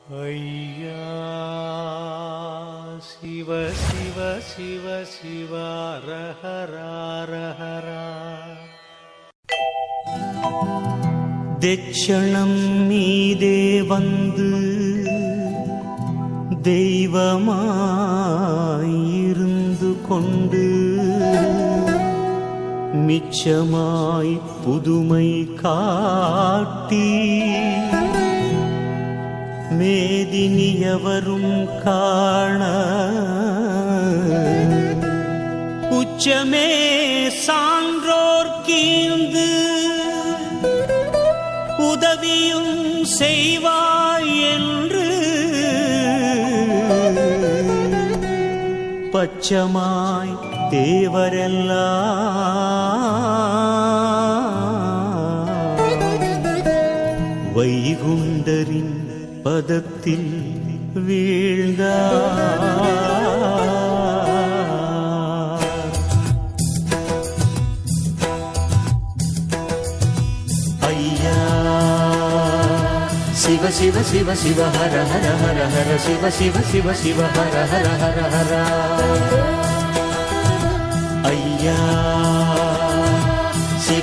ஐயா சிவ சிவ சிவ சிவ ரஹரா தெச்சணம் மீதே வந்து தெய்வமாயிருந்து கொண்டு மிச்சமாய் புதுமை காட்டி மேதினியவரும் காண. உச்சமே சான்றோர் கீழ்ந்து உதவியும் செய்வாய் என்று. பச்சமாய் தேவரெல்லாம். வைகுண்டரின் பதத்தில் வீழ்ந்தார். ஐயா. சிவ சிவ சிவ சிவ ஹர ஹர ஹர ஹர சிவ சிவ சிவ சிவ ஹர ஹர ஹர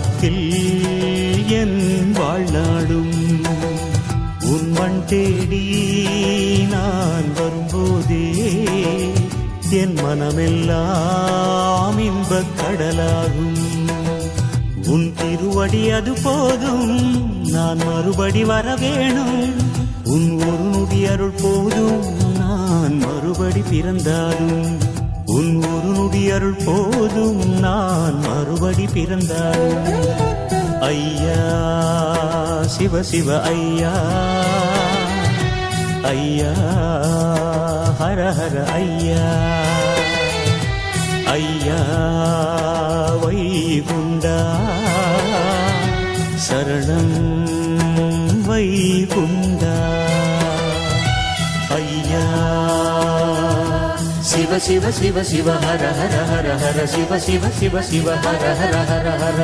நாமத்தில் என் வாழ்நாடும் உன் மண் தேடி நான் வரும்போதே என் மனமெல்லாம் இன்பக் கடலாகும். உன் திருவடி அது போதும் நான் மறுபடி வர வேணும் உன் ஒரு நொடி அருள் போதும் நான் மறுபடி பிறந்தாலும். உன் ஒரு நொடி அருள் போதும் நான் மறுபடி பிறந்தாள் ஐயா சிவ சிவ ஐயா. ஐயா ஹர ஹர ஐயா. ஐயா வைகுண்டா. சரணம் வைகுண்டா. சிவ சிவ சிவ சிவ ஹர ஹர ஹர ஹர சிவ சிவ சிவ சிவ ஹர ஹர ஹர ஹர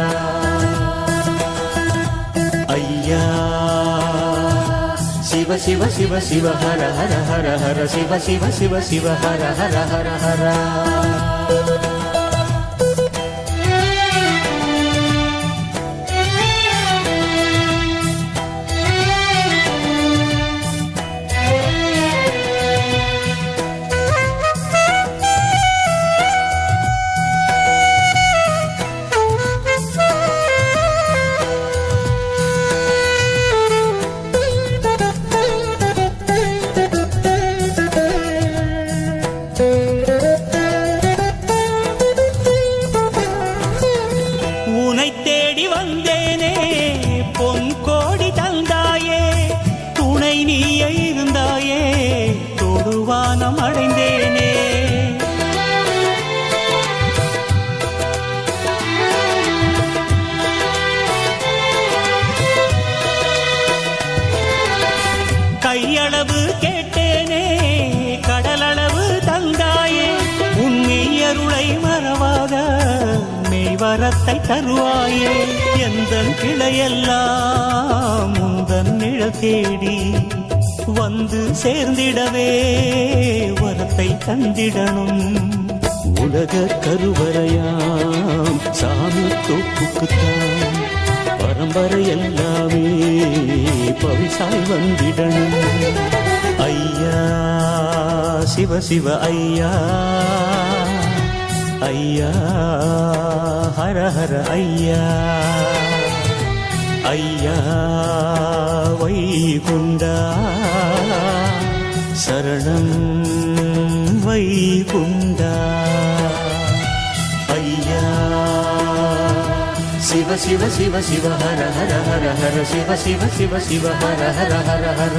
ஐயா சிவ சிவ சிவ சிவ ஹர ஹர ஹர ஹர சிவ சிவ சிவ சிவ ஹர ஹர ஹர ஹர உனை தேடி வந்தேனே. தருவாயே எந்த கிளையெல்லாம் முந்தன் நிழல் தேடி வந்து சேர்ந்திடவே வரத்தை தந்திடணும். உலக கருவறையாம் சாமி தோப்புக்குத்தான் பரம்பரை எல்லாமே பவிசாய் வந்திடணும். ஐயா சிவ சிவ ஐயா. ஐயா ஹர ஹர ஐயா ஐயா வைகுண்டா சரணம் வைகுண்டா ஐயா சிவ சிவ சிவ சிவ ஹர ஹர ஹர ஹர சிவ சிவ சிவ சிவ ஹர ஹர ஹர ஹர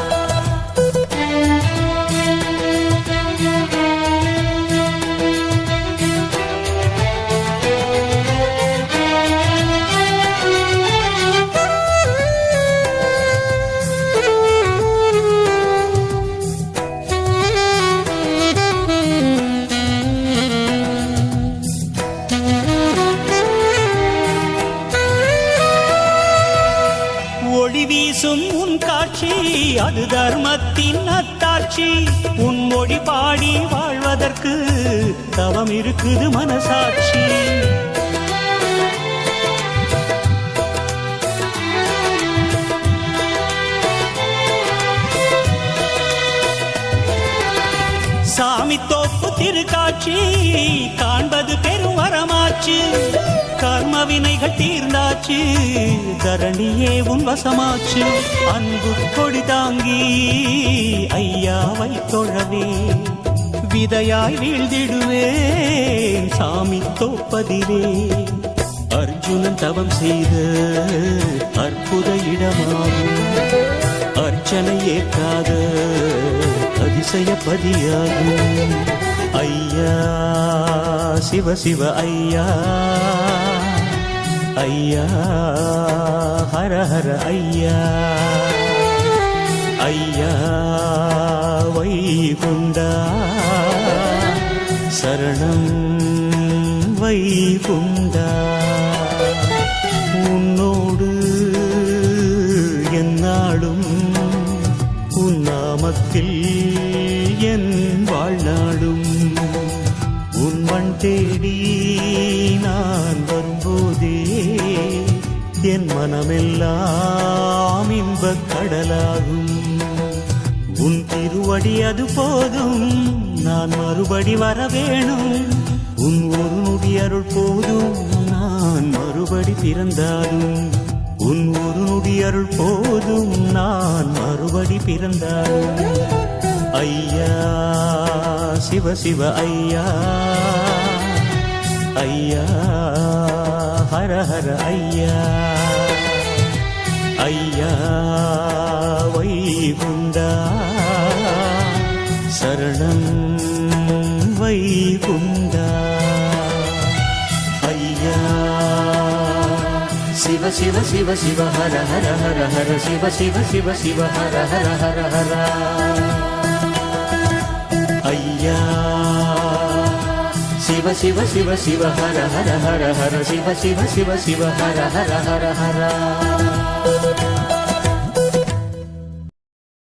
தர்மத்தின் அத்தாட்சி. உன் மொழி பாடி வாழ்வதற்கு தவம் இருக்குது மனசாட்சி. சாமி தோப்பு திருக்காட்சி காண்பது பெரும் வரமாச்சு வினைகள் தீர்ந்தாச்சு. தரணியே உன் வசமாச்சு. அன்பு கொடி தாங்கி ஐயாவை தொழவே. விதையாய் வீழ்ந்திடுவேன் சாமி தோப்பதிலே. அர்ஜுனன் தவம் செய்த அற்புத இடமாகும். அர்ச்சனை ஏற்காத அதிசயப்பதியாகும். ஐயா சிவ சிவ ஐயா. ஐயா ஹர ஹர ஐயா. ஐயா வைகுண்டா. சரணம் வைகுண்டா. என் இன்பக் கடலாகும். உன் திருவடி அது போதும் நான் மறுபடி வர வேணும் உன் ஒரு நொடி அருள் போதும் நான் மறுபடி பிறந்தாலும். உன் ஒரு நொடி அருள் போதும் நான் மறுபடி பிறந்தாலும். ஐயா சிவ சிவ ஐயா. ஐயா ஹர ஹர ஐயா. ஐயா வைகுண்டா சரணம் வைகுண்டா ஐயா சிவ சிவ சிவ சிவ ஹர ஹர ஹர ஹர சிவ சிவ சிவ சிவ ஹர ஹர ஹர ஹர ஐயா சிவ சிவ சிவ சிவ ஹர ஹர ஹர ஹர சிவ சிவ சிவ சிவ ஹர ஹர ஹர ஹர